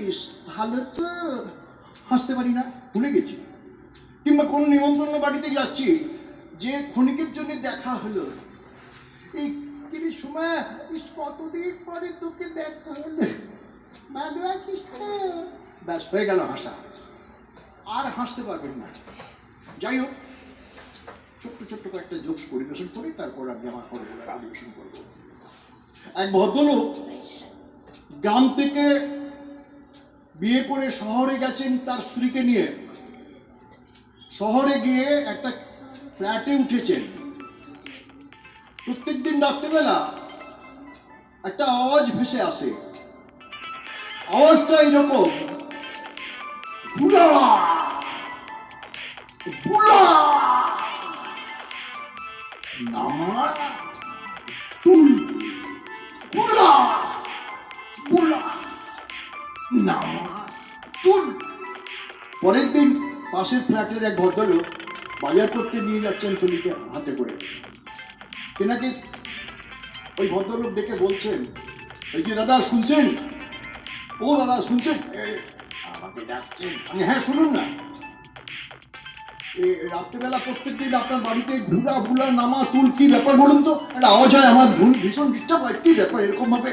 আছিস ভালো তো হাসতে পারি না ভুলে গেছি। কিংবা কোন নিমন্ত্রণ বাড়িতে যাচ্ছি যে ক্ষণিকের জন্য দেখা হলো। এই কিরে সময় কতদিন পরে তোকে দেখা হলো? ভালো আছিস তো? ব্যাস হয়ে গেল হাসা। আর হাসতে পারবেন না। যাই হোক ছোট্ট ছোট্ট কয়েকটা জোকস পরিবেশন করে তারপর আমি আমার পরিবেশন করব। এক ভদ্রলোক গ্রাম থেকে বিয়ে করে শহরে গেছেন তার স্ত্রীকে নিয়ে। শহরে গিয়ে একটা ফ্ল্যাটে উঠেছেন। প্রত্যেকদিন রাত্রেবেলা একটা আওয়াজ ভেসে আসে। আওয়াজটা এইরকম। বুড়া পাশের ফ্ল্যাটের এক ভদ্রলোক বাজার করতে নিয়ে যাচ্ছেন তুলিকে হাতে করে। তেনাকে ওই ভদ্রলোক ডেকে বলছেন, এই যে দাদা, শুনছেন? ও দাদা, শুনছেন? আমাকে হ্যাঁ শুনুন না। রাত্রেবেলা প্রত্যেকদিন আপনার বাড়িতে ঘুরা ফুলা নামা তুল কি ব্যাপার বলুন তো? একটা আওয়াজ হয়, আমার ভুল, ভীষণ ডিস্টার্ব হয়। কি ব্যাপার, এরকম ভাবে?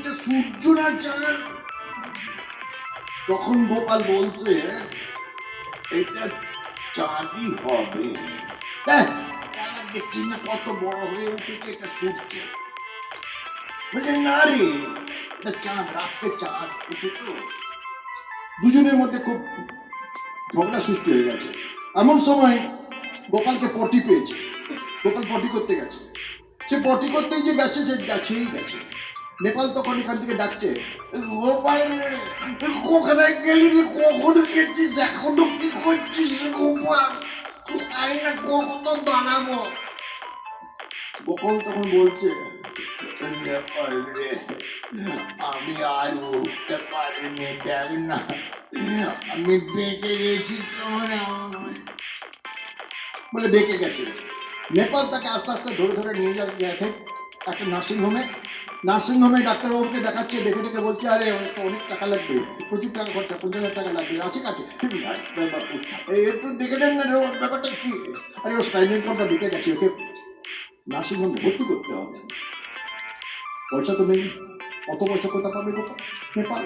তখন গোপাল বলছে, এটা চাঁদই হবে। হ্যাঁ দেখছি না কত বড় হয়ে উঠেছে, এটা সূর্য বলছে, না রে চাঁদ রাত্রে চাঁদ উঠে তো। দুজনের মধ্যে খুব ঝগড়া সৃষ্টি হয়ে গেছে। এমন সময় গোপালকে পটি পেয়েছে। গোপাল পটি করতে গেছে। সে পটি করতেই যে গেছে, সে গেছেই গেছে। নেপাল তখন এখান থেকে ডাকছে রে, কোথায় গেলি রে কখন গেছিস এখনও কি করছিস রে গোপাল আই তখন বলছে আমি আর উঠতে পারিনি দেখ না আমি বেঁকে গেছি বলে বেঁকে গেছে। নেপাল তাকে আস্তে আস্তে ধরে ধরে নিয়ে যাচ্ছে একটা নার্সিংহোমে নার্সিংহোমে ডাক্তারবাবুকে দেখাচ্ছে, দেখে দেখে বলছে, আরে অনেক টাকা লাগবে, প্রচুর টাকা খরচা, পঞ্চাশ হাজার টাকা লাগবে, আছে এই একটু দেখে নেন না ব্যাপারটা কি? আরে ও স্পাইনাল কর্ডটা বেঁকে গেছে, ওকে নার্সিংহোমে ভর্তি করতে হবে। পয়সা তো নেই, অত পয়সা কোথা পাবে নেপাল।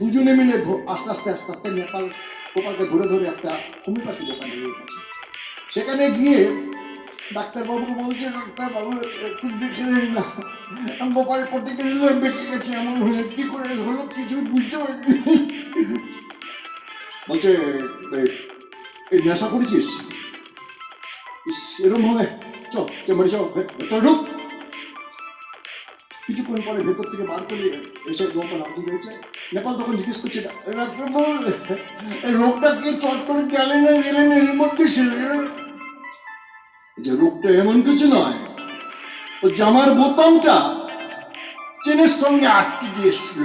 দুজনে মিলে আস্তে আস্তে আস্তে আস্তে নেপাল, গোপালকে ধরে ধরে একটা হোমিওপ্যাথি দোকানে গেছে। সেখানে গিয়ে ডাক্তারবাবুকে বলছে, ডাক্তারবাবু, একটু দেখে নিন না। গোপাল পটিকে দিলে বেঁকে গেছে। এমন হয়ে কি করে হলো কিছু বুঝতে পারছি বলছে "এই- নেশা করেছিস? এরম হবে। চ চেম্বারে চ ভেতর ঢুক। কিছুক্ষণ পরে ভেতর থেকে বার করে এসে গোপাল হাতি রয়েছে নেপাল তখন জিজ্ঞেস করছে এই রোগটা কি চট করে গেলেন না গেলেন এর মধ্যে গেল?" যে রোগটা এমন কিছু নয়। ও জামার বোতামটা চেনের সঙ্গে আটকে দিয়েছিল